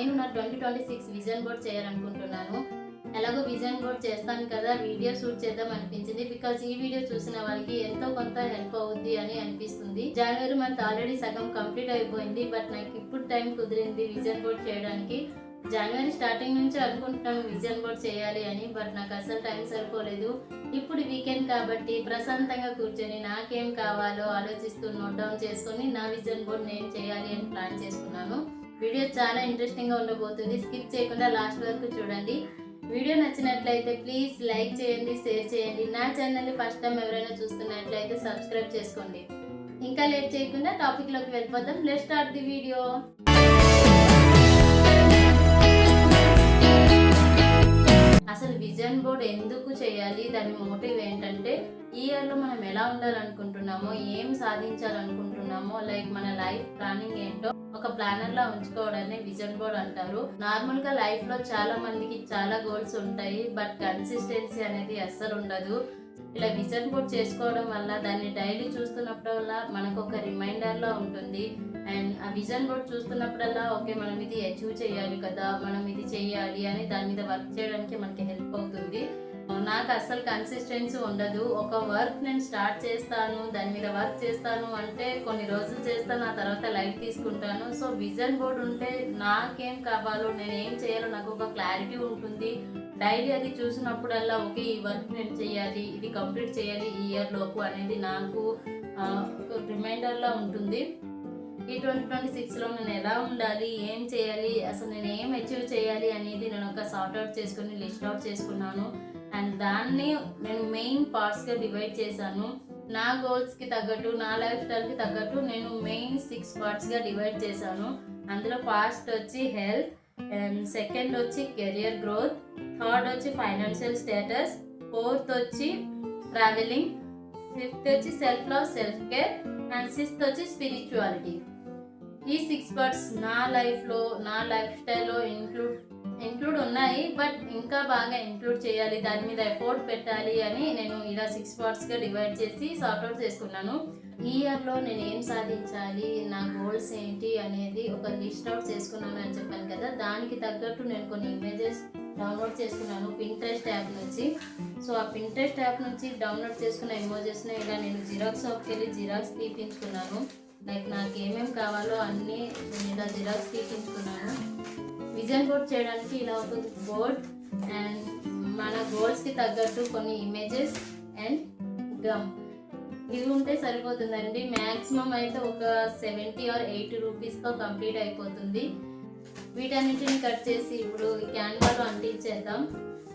నేను నా twenty twenty six vision board చేయాలనుకుంటున్నాను. ఎలాగో విజన్ బోర్డ్ చేస్తాను కదా వీడియో షూట్ చేద్దాం అనిపించింది. బికాజ్ ఈ వీడియో చూసిన వాళ్ళకి ఎంతో కొంత హెల్ప్ అవుద్ది అని అనిపిస్తుంది. జనవరి మంత్ ఆల్రెడీ సగం కంప్లీట్ అయిపోయింది బట్ నాకు ఇప్పుడు టైం కుదిరింది విజన్ బోర్డ్ చేయడానికి. జనవరి స్టార్టింగ్ నుంచి అనుకుంటున్నాను విజన్ బోర్డ్ చేయాలి అని బట్ నాకు అసలు టైం సరిపోలేదు. ఇప్పుడు వీకెండ్ కాబట్టి ప్రశాంతంగా కూర్చొని నాకేం కావాలో ఆలోచిస్తూ నోట్ డౌన్ చేసుకొని నా విజన్ బోర్డ్ నేను చేయాలి అని ప్లాన్ చేసుకున్నాను. వీడియో చాలా ఇంట్రెస్టింగ్గా ఉండబోతుంది. స్కిప్ చేయకుండా లాస్ట్ వరకు చూడండి. వీడియో నచ్చినట్లయితే ప్లీజ్ లైక్ చేయండి షేర్ చేయండి. నా ఛానల్ని ఫస్ట్ టైం ఎవరైనా చూస్తున్నట్లయితే సబ్స్క్రైబ్ చేసుకోండి. ఇంకా లేట్ చేయకుండా టాపిక్లోకి వెళ్ళిపోతాం లెట్ స్టార్ట్ ది వీడియో. అసలు విజన్ బోర్డ్ ఎందుకు చేయాలి? దాని మోటివ్ ఏంటంటే ఈ ఇయర్ మనం ఎలా ఉండాలనుకుంటున్నామో ఏం సాధించాలనుకుంటున్నామో లైక్ మన లైఫ్ ప్లానింగ్ ఏంటో ఒక ప్లానర్ లా ఉంచుకోవడాన్ని విజన్ బోర్డ్ అంటారు. నార్మల్గా లైఫ్లో చాలా మందికి చాలా గోల్స్ ఉంటాయి బట్ కన్సిస్టెన్సీ అనేది అస్సలు ఉండదు. ఇలా విజన్ బోర్డ్ చేసుకోవడం వల్ల దాన్ని డైలీ చూస్తున్నప్పుడల్లా మనకు ఒక రిమైండర్లో ఉంటుంది. అండ్ ఆ విజన్ బోర్డ్ చూస్తున్నప్పుడల్లా ఓకే మనం ఇది అచీవ్ చేయాలి కదా మనం ఇది చేయాలి అని దాని మీద వర్క్ చేయడానికి మనకి హెల్ప్ అవుతుంది. నాకు అస్సలు కన్సిస్టెన్సీ ఉండదు. ఒక వర్క్ నేను స్టార్ట్ చేస్తాను దాని మీద వర్క్ చేస్తాను అంటే కొన్ని రోజులు చేస్తాను ఆ తర్వాత లైట్ తీసుకుంటాను. సో విజన్ బోర్డ్ ఉంటే నాకేం కావాలో నేను ఏం చేయాలో నాకు ఒక క్లారిటీ ఉంటుంది. డైలీ అది చూసినప్పుడల్లా ఓకే ఈ వర్క్ నేను చేయాలి ఇది కంప్లీట్ చేయాలి ఈ ఇయర్ లోపు అనేది నాకు ఒక రిమైండర్లా ఉంటుంది. ఈ ట్వంటీ ట్వంటీ సిక్స్లో నేను ఎలా ఉండాలి ఏం చేయాలి అసలు నేను ఏం అచీవ్ చేయాలి అనేది నేను ఒక సార్ట్ అవుట్ చేసుకుని లిస్ట్ అవుట్ చేసుకున్నాను. అండ్ దాన్ని నేను మెయిన్ పార్ట్స్గా డివైడ్ చేశాను. నా గోల్స్కి తగ్గట్టు నా లైఫ్ స్టైల్కి తగ్గట్టు నేను మెయిన్ సిక్స్ పార్ట్స్గా డివైడ్ చేశాను. అందులో ఫస్ట్ వచ్చి హెల్త్ అండ్ సెకండ్ వచ్చి కెరియర్ గ్రోత్ థర్డ్ వచ్చి ఫైనాన్షియల్ స్టేటస్ ఫోర్త్ వచ్చి ట్రావెలింగ్ ఫిఫ్త్ వచ్చి self love self care and sixth వచ్చి స్పిరిచువాలిటీ. ఈ సిక్స్ పార్ట్స్ నా లైఫ్లో నా లైఫ్ స్టైల్లో ఇంక్లూడ్ ఇంక్లూడ్ ఉన్నాయి బట్ ఇంకా బాగా ఇంక్లూడ్ చేయాలి. దాని మీద ఎఫోర్ట్ పెట్టాలి అని నేను ఇలా సిక్స్ పార్ట్స్గా డివైడ్ చేసి సార్ట్అవుట్ చేసుకున్నాను. ఈ ఇయర్లో నేను ఏం సాధించాలి నా గోల్స్ ఏంటి అనేది ఒక లిస్ట్ అవుట్ చేసుకున్నాను అని చెప్పాను కదా. దానికి తగ్గట్టు నేను కొన్ని ఇమేజెస్ డౌన్లోడ్ చేసుకున్నాను పింట్రెస్ట్ యాప్ నుంచి. సో ఆ పింట్రెస్ట్ యాప్ నుంచి డౌన్లోడ్ చేసుకున్న ఇమోజెస్ని ఇలా నేను జిరాక్స్ షాప్కి వెళ్ళి జిరాక్స్ తీపించుకున్నాను. లైక్ నాకు ఏమేమి కావాలో అన్నీ నేను ఇలా జిరాక్స్ తీపించుకున్నాను. విజన్ బోర్డ్ చేయడానికి ఇలా ఒక బోర్డ్. అండ్ మన గోల్స్కి తగ్గట్టు కొన్ని ఇమేజెస్ అండ్ గమ్. ఇవి ఉంటే సరిపోతుందండి. మ్యాక్సిమం అయితే ఒక సెవెంటీ ఆర్ ఎయిటీ రూపీస్తో కంప్లీట్ అయిపోతుంది. వీటన్నిటిని కట్ చేసి ఇప్పుడు క్యాన్వాలో అంటించేద్దాం.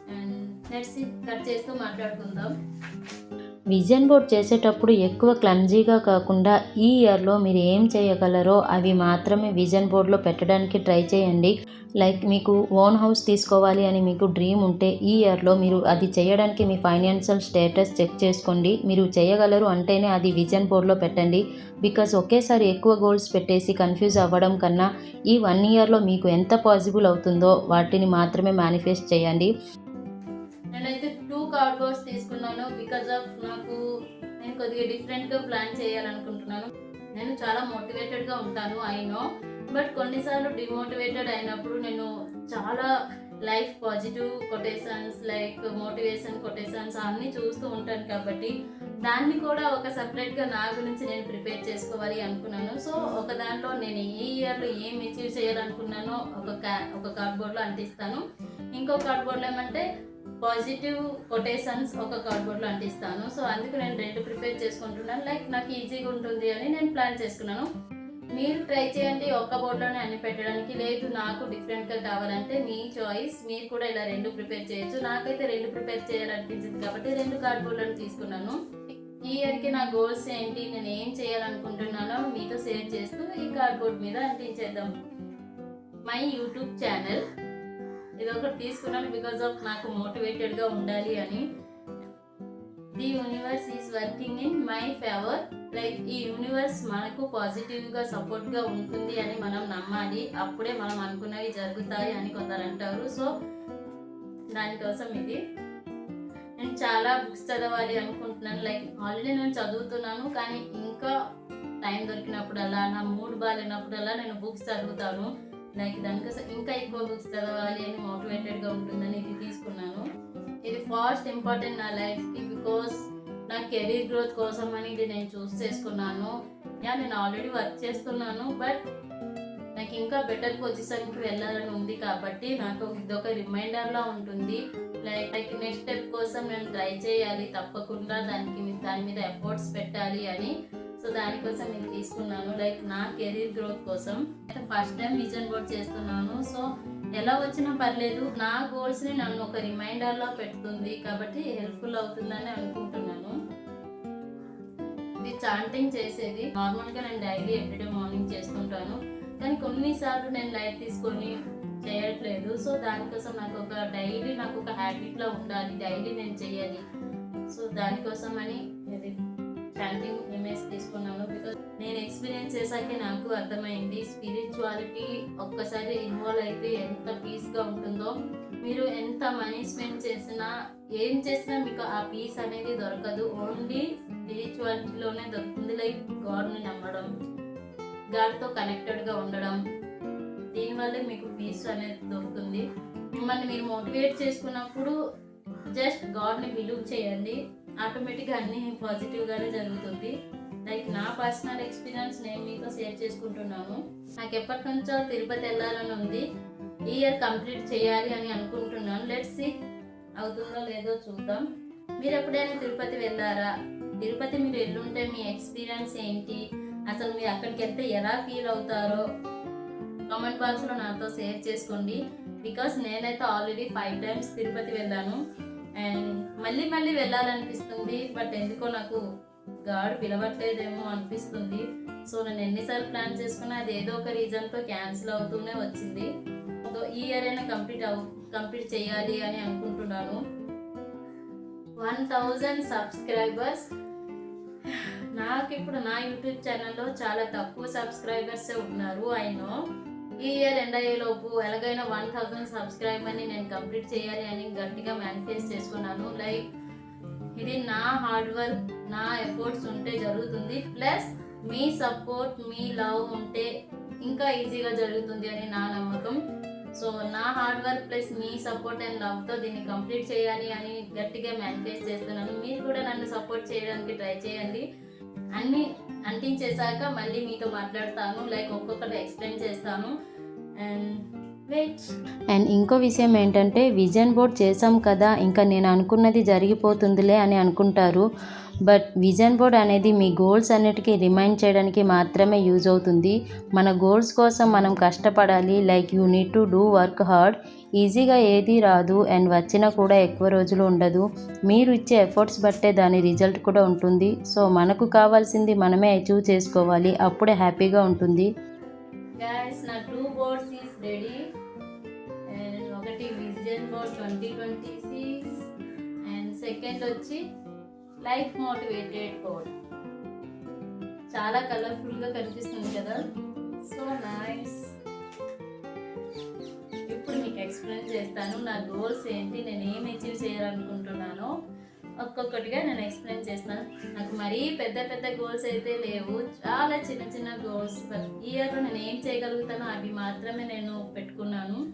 అండ్ నెట్స్ కట్ చేస్తూ మాట్లాడుకుందాం. విజన్ బోర్డ్ చేసేటప్పుడు ఎక్కువ క్లమ్జీగా కాకుండా ఈ ఇయర్లో మీరు ఏం చేయగలరో అవి మాత్రమే విజన్ బోర్డ్లో పెట్టడానికి ట్రై చేయండి. లైక్ మీకు ఓన్ హౌస్ తీసుకోవాలి అని మీకు డ్రీమ్ ఉంటే ఈ ఇయర్లో మీరు అది చేయడానికి మీ ఫైనాన్షియల్ స్టేటస్ చెక్ చేసుకోండి. మీరు చేయగలరు అంటేనే అది విజన్ బోర్డ్లో పెట్టండి. బికాస్ ఒకేసారి ఎక్కువ గోల్స్ పెట్టేసి కన్ఫ్యూజ్ అవ్వడం కన్నా ఈ వన్ ఇయర్లో మీకు ఎంత పాసిబుల్ అవుతుందో వాటిని మాత్రమే మేనిఫెస్ట్ చేయండి. నేనైతే కార్డ్ కార్డ్బోర్డ్స్ తీసుకున్నాను బికాజ్ ఆఫ్ నాకు నేను కొద్దిగా డిఫరెంట్గా ప్లాన్ చేయాలనుకుంటున్నాను. నేను చాలా మోటివేటెడ్గా ఉంటాను అయినో బట్ కొన్నిసార్లు డిమోటివేటెడ్ అయినప్పుడు నేను చాలా life positive quotations like motivation quotations అన్నీ చూస్తూ ఉంటాను కాబట్టి దాన్ని కూడా ఒక సపరేట్గా నా గురించి నేను ప్రిపేర్ చేసుకోవాలి అనుకున్నాను. సో ఒక దాంట్లో నేను ఈ ఇయర్లో ఏం అచీవ్ చేయాలనుకున్నానో ఒక ఒక కార్డ్బోర్డ్లో అంటిస్తాను. ఇంకో కార్డ్బోర్డ్లో ఏమంటే పాజిటివ్ కొటేషన్స్ ఒక కార్డ్బోర్డ్లో అంటిస్తాను. సో అందుకు నేను రెండు ప్రిపేర్ చేసుకుంటున్నాను. లైక్ నాకు ఈజీగా ఉంటుంది అని నేను ప్లాన్ చేసుకున్నాను. మీరు ట్రై చేయండి ఒక్క బోర్డులోనే అన్ని పెట్టడానికి. లేదు నాకు డిఫరెంట్గా కావాలంటే మీ చాయిస్ మీరు కూడా ఇలా రెండు ప్రిపేర్ చేయొచ్చు. నాకైతే రెండు ప్రిపేర్ చేయాలనిపించింది కాబట్టి రెండు కార్డ్బోర్డ్లను తీసుకున్నాను. ఈ ఇయర్కి నా గోల్స్ ఏంటి? నేను ఏం చేయాలనుకుంటున్నానో మీతో షేర్ చేస్తూ ఈ కార్డ్బోర్డ్ మీద అంటించేద్దాం. My YouTube channel. ఇది ఒకటి తీసుకున్నాను బికాస్ ఆఫ్ నాకు మోటివేటెడ్గా ఉండాలి అని. The universe is working in my favour like ఈ యూనివర్స్ మనకు పాజిటివ్గా సపోర్ట్గా ఉంటుంది అని మనం నమ్మాలి. అప్పుడే మనం అనుకున్నవి జరుగుతాయి అని కొందరు అంటారు. సో దానికోసం ఇది. నేను చాలా బుక్స్ చదవాలి అనుకుంటున్నాను. లైక్ ఆల్రెడీ నేను చదువుతున్నాను కానీ ఇంకా టైం దొరికినప్పుడల్లా నా మూడ్ బాగాలేనప్పుడల్లా నేను బుక్స్ చదువుతాను. నాకు దానికోసం ఇంకా ఎక్కువ బుక్స్ చదవాలి అని మోటివేటెడ్గా ఉంటుందని ఇది తీసుకున్నాను. ఇది ఫాస్ట్ ఇంపార్టెంట్ నా లైఫ్కి బికాస్ నా కెరీర్ గ్రోత్ కోసం అని ఇది నేను చూస్ చేసుకున్నాను. యా నేను ఆల్రెడీ వర్క్ చేస్తున్నాను బట్ నాకు ఇంకా బెటర్ పొజిషన్కి వెళ్ళాలని ఉంది కాబట్టి నాకు ఇదొక రిమైండర్లా ఉంటుంది. లైక్ లైక్ నెక్స్ట్ స్టెప్ కోసం నేను ట్రై చేయాలి తప్పకుండా దానికి దాని మీద ఎఫర్ట్స్ పెట్టాలి అని. సో దానికోసం నేను తీసుకున్నాను. లైక్ నా కెరీర్ గ్రోత్ కోసం. ఫస్ట్ టైం విజన్ బోర్డ్ చేస్తున్నాను. సో ఎలా వచ్చినా పర్లేదు నా గోల్స్ని నన్ను ఒక రిమైండర్లో పెడుతుంది కాబట్టి హెల్ప్ఫుల్ అవుతుందని అనుకుంటున్నాను. ఇది చాంటింగ్ చేసేది. నార్మల్గా నేను డైలీ ఎవ్రీడే మార్నింగ్ చేస్తుంటాను. కానీ కొన్నిసార్లు నేను లైట్ తీసుకొని చేయట్లేదు. సో దానికోసం నాకు ఒక డైలీ నాకు ఒక హ్యాబిట్లో ఉండాలి. డైలీ నేను చేయాలి. సో దానికోసం అని ఇది. చాంటింగ్ ఇమేజ్ తీసుకున్నాను బికాస్ నేను ఎక్స్పీరియన్స్ చేశాకే నాకు అర్థమైంది. స్పిరిచువాలిటీ ఒక్కసారి ఇన్వాల్వ్ అయితే ఎంత పీస్గా ఉంటుందో. మీరు ఎంత మనీ స్పెండ్ చేసినా ఏం చేసినా మీకు ఆ పీస్ అనేది దొరకదు. ఓన్లీ స్పిరిచువాలిటీలోనే దొరుకుతుంది. లైక్ గాడ్ని నమ్మడం గాడ్తో కనెక్టెడ్గా ఉండడం దీనివల్లే మీకు పీస్ అనేది దొరుకుతుంది. మిమ్మల్ని మీరు మోటివేట్ చేసుకున్నప్పుడు జస్ట్ గాడ్ని బిలీవ్ చేయండి. ఆటోమేటిక్గా అన్ని పాజిటివ్గానే జరుగుతుంది. లైక్ నా పర్సనల్ ఎక్స్పీరియన్స్ నేను మీతో షేర్ చేసుకుంటున్నాను. నాకు ఎప్పటి నుంచో తిరుపతి వెళ్ళాలని ఉంది. ఈ ఇయర్ కంప్లీట్ చేయాలి అని అనుకుంటున్నాను. లెట్స్ సి అవుతుందో లేదో చూద్దాం. మీరు ఎప్పుడైనా తిరుపతి వెళ్ళారా? తిరుపతి మీరు ఎల్లుంటే మీ ఎక్స్పీరియన్స్ ఏంటి? అసలు మీరు అక్కడికి వెళ్తే ఎలా ఫీల్ అవుతారో కామెంట్ బాక్స్లో నాతో షేర్ చేసుకోండి. బికాస్ నేనైతే ఆల్రెడీ ఫైవ్ టైమ్స్ తిరుపతి వెళ్ళాను. అండ్ మళ్ళీ మళ్ళీ వెళ్ళాలనిపిస్తుంది బట్ ఎందుకో నాకు గాడ్ పిలవట్లేదేమో అనిపిస్తుంది. సో నేను ఎన్నిసార్లు ప్లాన్ చేసుకున్నా అది ఏదో ఒక రీజన్తో క్యాన్సిల్ అవుతూనే వచ్చింది. సో ఈ ఇయర్ అయినా కంప్లీట్ అవు కంప్లీట్ చేయాలి అని అనుకుంటున్నాను. వన్ థౌజండ్ సబ్స్క్రైబర్స్ నాకు ఇప్పుడు నా యూట్యూబ్ ఛానల్లో చాలా తక్కువ సబ్స్క్రైబర్సే ఉన్నారు అయినో ఈ ఇయర్ ఎండ్ అయ్యేలోపు ఎలాగైనా వన్ థౌజండ్ సబ్స్క్రైబర్ని నేను కంప్లీట్ చేయాలి అని గట్టిగా మేనిఫెస్ట్ చేసుకున్నాను. లైక్ ఇది నా హార్డ్ వర్క్ నా ఎఫర్ట్స్ ఉంటే జరుగుతుంది. ప్లస్ మీ సపోర్ట్ మీ లవ్ ఉంటే ఇంకా ఈజీగా జరుగుతుంది అని నా నమ్మకం. సో నా హార్డ్ వర్క్ ప్లస్ మీ సపోర్ట్ అండ్ లవ్తో దీన్ని కంప్లీట్ చేయాలి అని గట్టిగా మేనిఫెస్ట్ చేస్తున్నాను. మీరు కూడా నన్ను సపోర్ట్ చేయడానికి ట్రై చేయండి. అన్ని అంటించేశాక మళ్ళీ మీతో మాట్లాడతాను. లైక్ ఒక్కొక్కటి ఎక్స్ప్లెయిన్ చేస్తాను. అండ్ ఇంకో విషయం ఏంటంటే విజన్ బోర్డ్ చేసాం కదా ఇంకా నేను అనుకున్నది జరిగిపోతుందిలే అని అనుకుంటారు. బట్ విజన్ బోర్డ్ అనేది మీ గోల్స్ అన్నిటికీ రిమైండ్ చేయడానికి మాత్రమే యూజ్ అవుతుంది. మన గోల్స్ కోసం మనం కష్టపడాలి like you need to do work hard ఈజీగా ఏది రాదు అండ్ వచ్చినా కూడా ఎక్కువ రోజులు ఉండదు. మీరు ఇచ్చే ఎఫర్ట్స్ బట్టే దాని రిజల్ట్ కూడా ఉంటుంది. సో మనకు కావాల్సింది మనమే అచీవ్ చేసుకోవాలి. అప్పుడే హ్యాపీగా ఉంటుంది. గైస్ నా two boards is ready and ఒకటి vision board twenty twenty six and second వచ్చి లైఫ్ మోటివేటెడ్ బోర్డ్ చాలా కలర్ఫుల్గా కనిపిస్తుంది కదా? సో నైస్ ఇప్పుడు మీకు ఎక్స్ప్లెయిన్ చేస్తాను నా గోల్స్ ఏంటి నేను ఏం అచీవ్ చేయాలనుకుంటున్నానో. ఒక్కొక్కటిగా నేను ఎక్స్ప్లెయిన్ చేస్తాను. నాకు మరీ పెద్ద పెద్ద గోల్స్ అయితే లేవు. చాలా చిన్న చిన్న గోల్స్ ఈ ఇయర్లో నేను ఏం చేయగలుగుతానో అవి మాత్రమే నేను పెట్టుకున్నాను.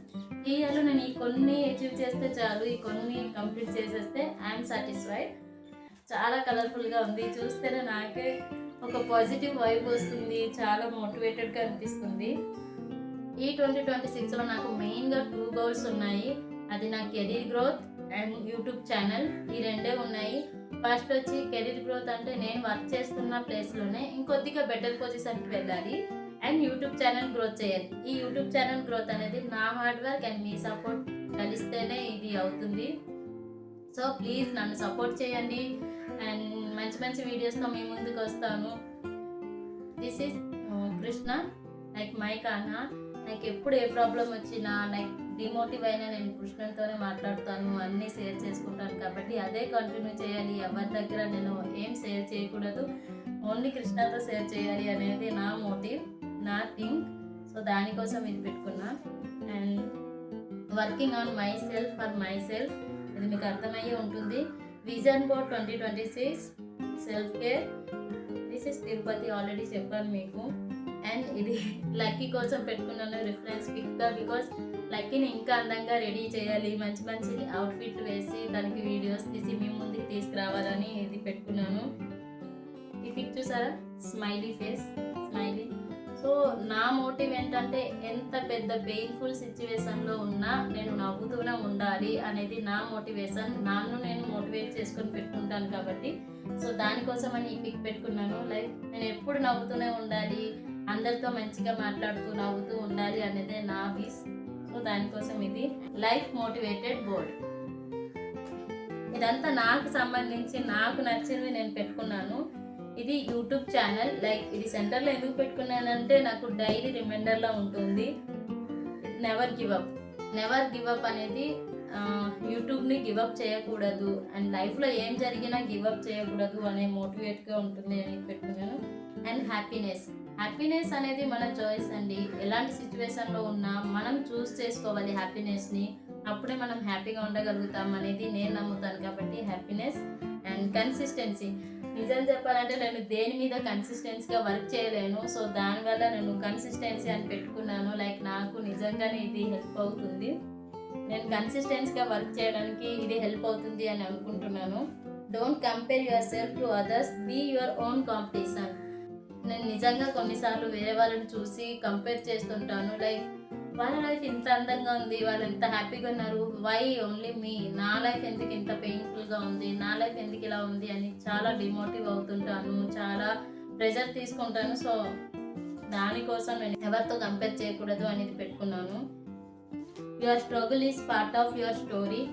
ఈ ఇయర్లో నేను ఈ కొన్ని అచీవ్ చేస్తే చాలు. ఈ కొన్ని కంప్లీట్ చేసేస్తే ఐఎమ్ సాటిస్ఫైడ్ చాలా కలర్ఫుల్గా ఉంది. చూస్తేనే నాకే ఒక పాజిటివ్ వైబ్ వస్తుంది. చాలా మోటివేటెడ్గా అనిపిస్తుంది. ఈ ట్వంటీ ట్వంటీ సిక్స్లో నాకు మెయిన్గా టూ గోల్స్ ఉన్నాయి. అది నా career growth and YouTube channel ఈ రెండే ఉన్నాయి. ఫస్ట్ వచ్చి కెరీర్ గ్రోత్ అంటే నేను వర్క్ చేస్తున్న ప్లేస్లోనే ఇంకొద్దిగా బెటర్ పొజిషన్కి వెళ్ళాలి. అండ్ యూట్యూబ్ ఛానల్ గ్రోత్ చేయాలి. ఈ యూట్యూబ్ ఛానల్ గ్రోత్ అనేది నా హార్డ్ వర్క్ అండ్ మీ సపోర్ట్ కలిస్తేనే ఇది అవుతుంది. సో ప్లీజ్ నన్ను సపోర్ట్ చేయండి. అండ్ మంచి మంచి వీడియోస్తో మీ ముందుకు వస్తాను. This is Krishna like my Kanha నాకు ఎప్పుడు ఏ ప్రాబ్లం వచ్చినా లైక్ డిమోటివ్ అయినా నేను కృష్ణతోనే మాట్లాడతాను అన్నీ షేర్ చేసుకుంటాను కాబట్టి అదే కంటిన్యూ చేయాలి. ఎవరి దగ్గర నేను ఏం షేర్ చేయకూడదు. ఓన్లీ కృష్ణతో షేర్ చేయాలి అనేది నా మోటివ్ నా థింక్ సో దానికోసం ఇది పెట్టుకున్నా. And working on myself for myself ఇది మీకు అర్థమయ్యే ఉంటుంది. Vision board twenty twenty six self care this is Tirupati already చెప్పాను మీకు. అండ్ ఇది లక్కీ కోసం పెట్టుకున్నాను రిఫరెన్స్ పిక్గా బికాస్ లక్కీని ఇంకా అందంగా రెడీ చేయాలి మంచి మంచి అవుట్ఫిట్ వేసి దానికి వీడియోస్ తీసి మీ ముందుకు తీసుకురావాలని ఇది పెట్టుకున్నాను. ఈ పిక్ చూసారా? స్మైలీ ఫేస్ స్మైలీ సో నా మోటివ్ ఏంటంటే ఎంత పెద్ద పెయిన్ఫుల్ సిచ్యువేషన్లో ఉన్నా నేను నవ్వుతూనే ఉండాలి అనేది నా మోటివేషన్ నన్ను నేను మోటివేట్ చేసుకొని పెట్టుకుంటాను కాబట్టి. సో దానికోసం అని ఈ పిక్ పెట్టుకున్నాను. లైక్ నేను ఎప్పుడు నవ్వుతూనే ఉండాలి అందరితో మంచిగా మాట్లాడుతూ నవ్వుతూ ఉండాలి అనేదే నా విస్ సో దానికోసం ఇది లైఫ్ మోటివేటెడ్ బోర్డ్. ఇదంతా నాకు సంబంధించి నాకు నచ్చింది నేను పెట్టుకున్నాను. ఇది యూట్యూబ్ ఛానల్. లైక్ ఇది సెంటర్లో ఎందుకు పెట్టుకున్నానంటే నాకు డైలీ రిమైండర్లో ఉంటుంది. Never give up never give up అనేది యూట్యూబ్ని గివ్ అప్ చేయకూడదు. అండ్ లైఫ్లో ఏం జరిగినా గివ్ అప్ చేయకూడదు అనే మోటివేట్గా ఉంటుంది అని పెట్టుకున్నాను. అండ్ హ్యాపీనెస్ హ్యాపీనెస్ అనేది మన చాయిస్ అండి. ఎలాంటి సిచ్యువేషన్లో ఉన్నా మనం చూస్ చేసుకోవాలి హ్యాపీనెస్ని అప్పుడే మనం హ్యాపీగా ఉండగలుగుతాం అనేది నేను నమ్ముతాను కాబట్టి హ్యాపీనెస్ అండ్ కన్సిస్టెన్సీ నిజం చెప్పాలంటే నేను దేని మీద కన్సిస్టెన్సీగా వర్క్ చేయలేను. సో దానివల్ల నేను కన్సిస్టెన్సీ అని పెట్టుకున్నాను. లైక్ నాకు నిజంగానే ఇది హెల్ప్ అవుతుంది. నేను కన్సిస్టెన్సీగా వర్క్ చేయడానికి ఇది హెల్ప్ అవుతుంది అని అనుకుంటున్నాను. Don't compare yourself to others be your own competition నేను నిజంగా కొన్నిసార్లు వేరే వాళ్ళని చూసి కంపేర్ చేస్తుంటాను. లైక్ వాళ్ళ లైఫ్ ఇంత అందంగా ఉంది వాళ్ళు ఎంత హ్యాపీగా ఉన్నారు. వై ఓన్లీ మీ నా లైఫ్ ఎందుకు ఇంత పెయిన్ఫుల్గా ఉంది? నా లైఫ్ ఎందుకు ఇలా ఉంది అని చాలా డిమోటివ్ అవుతుంటాను. చాలా ప్రెజర్ తీసుకుంటాను. సో దానికోసం నేను ఎవరితో కంపేర్ చేయకూడదు అనేది పెట్టుకున్నాను. Your struggle is part of your story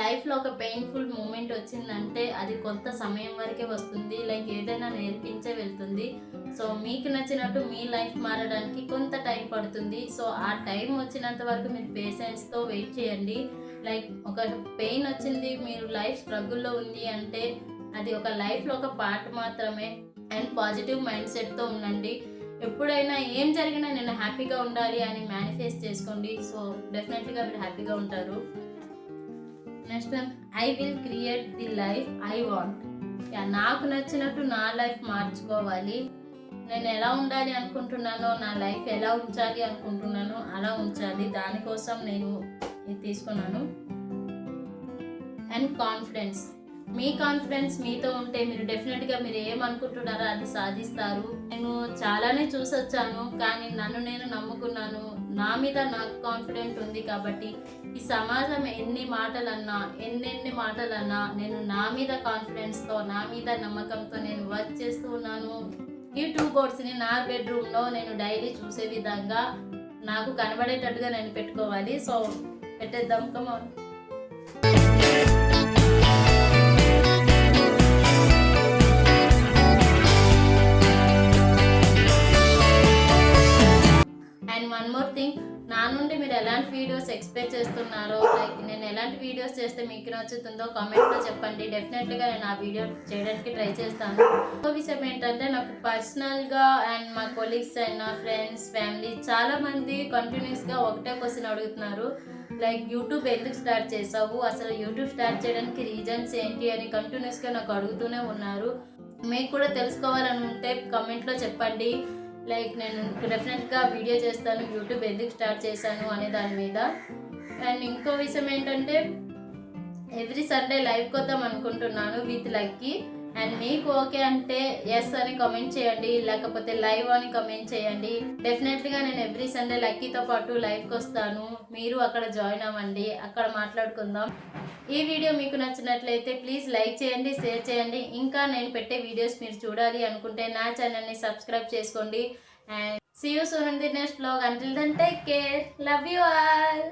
లైఫ్లో ఒక పెయిన్ఫుల్ మూమెంట్ వచ్చిందంటే అది కొంత సమయం వరకే వస్తుంది. లైక్ ఏదైనా నేర్పించే వెళ్తుంది. సో మీకు నచ్చినట్టు మీ లైఫ్ మారడానికి కొంత టైం పడుతుంది. సో ఆ టైం వచ్చినంత వరకు మీరు పేషెన్స్తో వెయిట్ చేయండి. లైక్ ఒక పెయిన్ వచ్చింది మీరు లైఫ్ స్ట్రగుల్లో ఉంది అంటే అది ఒక లైఫ్లో ఒక పార్ట్ మాత్రమే. అండ్ పాజిటివ్ మైండ్ సెట్తో ఉండండి. ఎప్పుడైనా ఏం జరిగినా నేను హ్యాపీగా ఉండాలి అని మేనిఫెస్ట్ చేసుకోండి. సో డెఫినెట్గా మీరు హ్యాపీగా ఉంటారు. Next I will create the life I want. నాకు నచ్చినట్టు నా లైఫ్ మార్చుకోవాలి. నేను ఎలా ఉండాలి అనుకుంటున్నానో నా లైఫ్ ఎలా ఉంచాలి అనుకుంటున్నానో అలా ఉంచాలి. దానికోసం నేను ఇది తీసుకున్నాను. And confidence. మీ కాన్ఫిడెన్స్ మీతో ఉంటే మీరు డెఫినెట్గా మీరు ఏమనుకుంటున్నారో అది సాధిస్తారు. నేను చాలానే చూసొచ్చాను కానీ నన్ను నేను నమ్ముకున్నాను. నా మీద నాకు కాన్ఫిడెంట్ ఉంది కాబట్టి ఈ సమాజం ఎన్ని మాటలన్నా ఎన్నెన్ని మాటలన్నా నేను నా మీద కాన్ఫిడెన్స్తో నా మీద నమ్మకంతో నేను వర్క్ చేస్తూ ఉన్నాను. ఈ టూ బోర్డ్స్ని నా బెడ్రూమ్లో నేను డైలీ చూసే విధంగా నాకు కనబడేటట్టుగా నేను పెట్టుకోవాలి. సో పెట్టేద్దాం come on and one more thing నా నుండి మీరు ఎలాంటి వీడియోస్ ఎక్స్పెక్ట్ చేస్తున్నారో లైక్ నేను ఎలాంటి వీడియోస్ చేస్తే మీకు నచ్చుతుందో కామెంట్లో చెప్పండి. డెఫినెట్గా నేను ఆ వీడియో చేయడానికి ట్రై చేస్తాను. ఇంకో విషయం ఏంటంటే నాకు పర్సనల్గా అండ్ మా కొలీగ్స్ అండ్ నా ఫ్రెండ్స్ ఫ్యామిలీ చాలామంది కంటిన్యూస్గా ఒకటే క్వశ్చన్ అడుగుతున్నారు. లైక్ యూట్యూబ్ ఎందుకు స్టార్ట్ చేసావు? అసలు యూట్యూబ్ స్టార్ట్ చేయడానికి రీజన్స్ ఏంటి అని కంటిన్యూస్గా నాకు అడుగుతూనే ఉన్నారు. మీకు కూడా తెలుసుకోవాలని ఉంటే కమెంట్లో చెప్పండి. లైక్ నేను డెఫినెట్గా వీడియో చేస్తాను యూట్యూబ్ ఎందుకు స్టార్ట్ చేశాను అనే దాని మీద. అండ్ ఇంకో విషయం ఏంటంటే ఎవ్రీ సండే లైవ్ కొద్దాం అనుకుంటున్నాను విత్ లక్కీ. అండ్ మీకు ఓకే అంటే ఎస్ అని కమెంట్ చేయండి లేకపోతే లైవ్ అని కమెంట్ చేయండి. డెఫినెట్గా నేను ఎవ్రీ సండే లక్కీతో పాటు లైవ్కి వస్తాను. మీరు అక్కడ జాయిన్ అవ్వండి అక్కడ మాట్లాడుకుందాం. ఈ వీడియో మీకు నచ్చినట్లయితే ప్లీజ్ లైక్ చేయండి షేర్ చేయండి. ఇంకా నేను పెట్టే వీడియోస్ మీరు చూడాలి అనుకుంటే నా ఛానల్ని సబ్స్క్రైబ్ చేసుకోండి. And see you soon the next blog until then take care love you all